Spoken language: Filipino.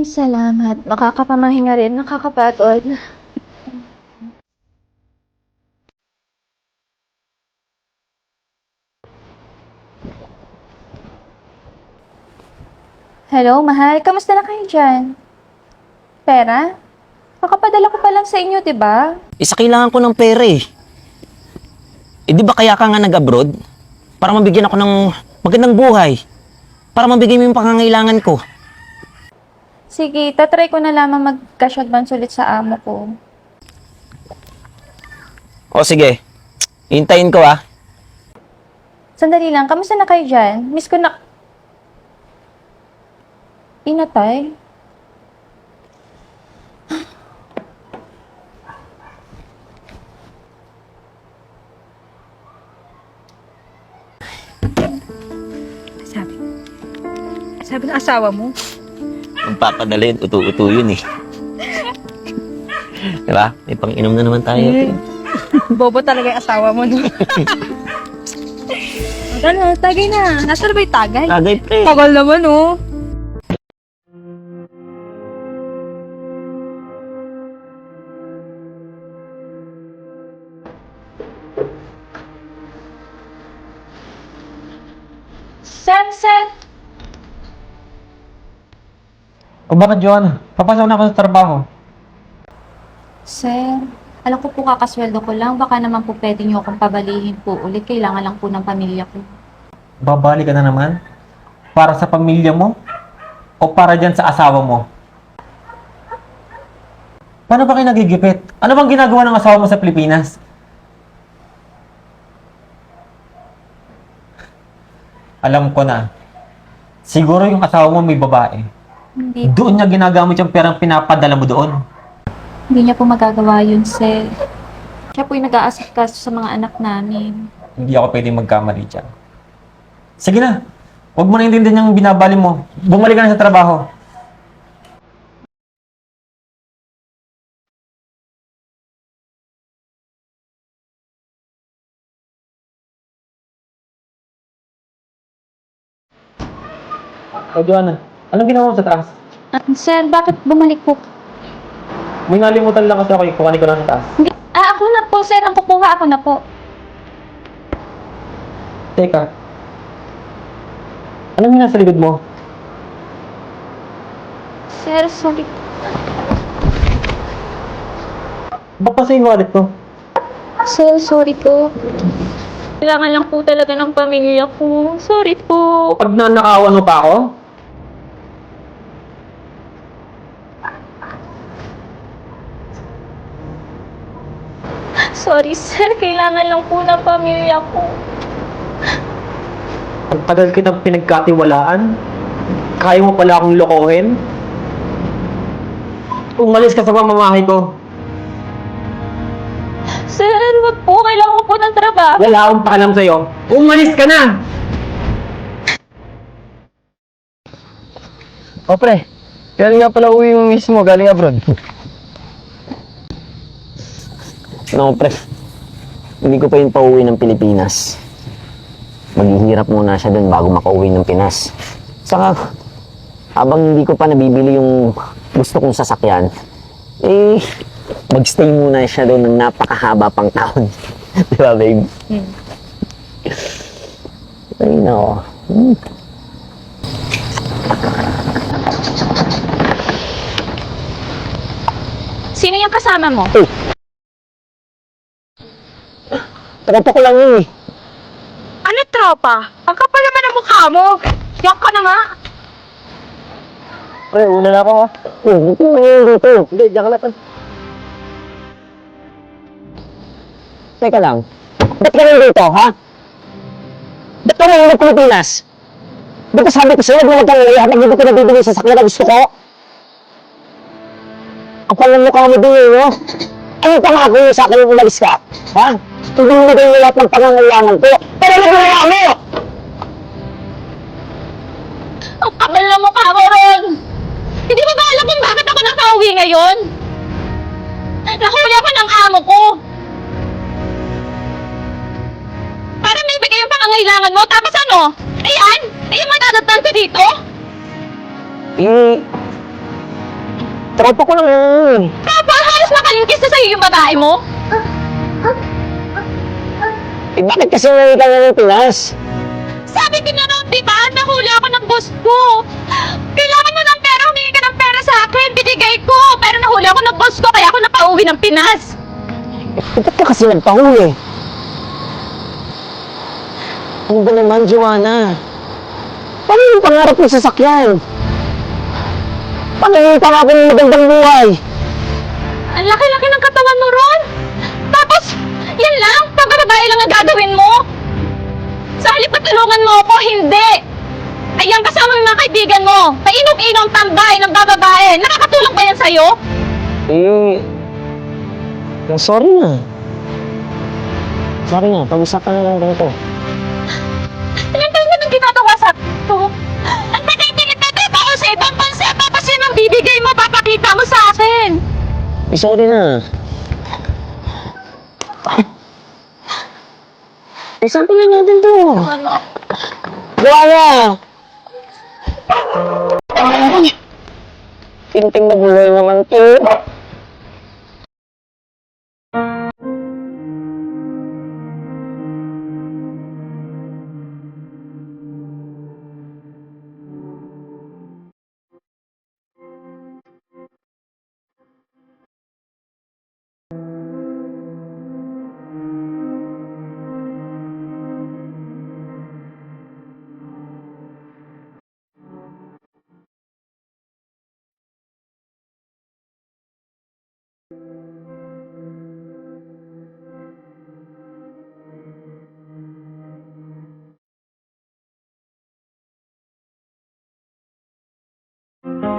Maraming salamat. Makakapamahinga rin. Nakakapagod. Hello, mahal. Kamusta na kayo dyan? Pera? Kakapadala ko pa lang sa inyo, di ba? Isa kailangan ko ng pera eh. Eh di ba kaya ka nga nag-abroad? Para mabigyan ako ng magandang buhay. Para mabigay mo yung pangangailangan ko. Sige, tatry ko na lamang mag-cash advance ulit sa amo ko. O sige, hintayin ko ah. Sandali lang, kamusta na kayo dyan? Miss ko na... Inatay? Sabi. Sabi ng asawa mo. Magpapadalin, utu-utu yun eh. diba? May pang-inom na naman tayo. Eh. Bobo talaga yung asawa mo, no? Ano, tagay na. Nasaan na ba yung tagay? Tagay pre. Tagal naman, oh. Sunset! O bakit, Joanna? Papasok na ako sa trabaho. Sir, alam ko po kakasweldo ko lang. Baka naman po pwede niyo akong pabalihin po ulit. Kailangan lang po ng pamilya ko. Babalik ka na naman? Para sa pamilya mo? O para dyan sa asawa mo? Paano ba kayo nagigipit? Ano bang ginagawa ng asawa mo sa Pilipinas? Alam ko na. Siguro yung asawa mo may babae. Hindi, Doon niya ginagamit yung perang pinapadala mo doon. hindi niya po magagawa yun, sir. Siya po yung nag-aasikaso sa mga anak namin. Hindi ako pwedeng magkamali dyan. Sige na. Huwag mo na intindihan yung binabali mo. Bumalik ka na sa trabaho. O, Joanna, anong ginawa mo sa taas? Ah, sir, bakit bumalik po? May nalimutan lang kasi ako yung kukanin ko lang sa taas. Hindi, ah, ako na po, sir. Ang kukuha ako na po. Teka. Anong yung nasa likod mo? Sir, sorry. Ba't pa yung wallet ko? Sir, sorry po. Kailangan lang po talaga ng pamilya ko. Sorry po. Pag nanakawan mo pa ako? Sorry, sir. Kailangan lang po ng pamilya ko. Ang tagal kitang pinagkatiwalaan. Kaya mo pala akong lokohin. Umalis ka sa pamamahay ko. Sir, wag po. Kailangan ko po ng trabaho. Wala akong paalam sa'yo. Umalis ka na! O pre, kaya nga pala uwi mo mismo galing abroad. No pre, hindi ko pa yun pauwi ng Pilipinas. Maghihirap muna siya doon bago makauwi ng Pinas. Saka, habang hindi ko pa nabibili yung gusto kong sasakyan, eh, magstay muna siya doon ng napakahaba pang taon. Di ba, babe? Ay, no. Hmm. Sino yung kasama mo? Tropa ko lang yun eh. Ano, tropa? Ang kapal naman ang mukha mo. Yak ka na nga. Pre, una na ako ha. Hindi, diyan ka lang. Teka lang. Ba't ka nandito, ha? Ba't ka nandito ng Pilipinas? Ba't ka sabi ko sa'yo, huwag mo magkamali habang hindi ko nabibili sa sakya na gusto ko? Ang palang mukha mo din, eh, no? Ano pangako mo sa akin umalis ka? Ha? Hindi mo lahat ng pangangailangan ko. Pero nagawa mo! Ang kapal na mukha mo ron! Hindi mo ba alam kung bakit ako nakauwi ngayon? Nahuli ako ng amo ko! Para may bigay yung pangangailangan mo, tapos ano? Ayan! Ayan matadatnan ko dito? Eh, Tropa ko lang yun. Tropa, halos nakalingkis na sa'yo yung babae mo. Eh, bakit kasi nalita na ng Pinas? Sabi ko na noon, di ba? Nahuli ako ng boss ko. Kailangan mo ng pera, humingi ka ng pera sa akin. Binigay ko. Pero nahuli ako ng boss ko, kaya ako napauwi ng Pinas. Eh, ba't ka kasi nagpahuli? Ano ba naman, Joanna? Paano yung pangarap ng sasakyan? Paano yung pangako ng magandang buhay? Ang laki-laki ng katawan mo, Ron. Yan lang, pagbababae lang ang gagawin mo. Sa halip na tulungan mo ako, hindi. Ayan kasama yung mga kaibigan mo. Painom-inom tambay ng bababae. Nakakatulong ba yan sa'yo? Eh, eh, sorry na. Sorry na, pag-usapan na lang dito. Ilan taon na nang ginagawa sa to? Ang tagal-tagal na trabaho sa ibang bansa. Tapos yun ang bibigay mo, papakita mo sa akin. Eh, sorry na. Eh, sabi na natin to. Joanna! Tinting na buhay naman to.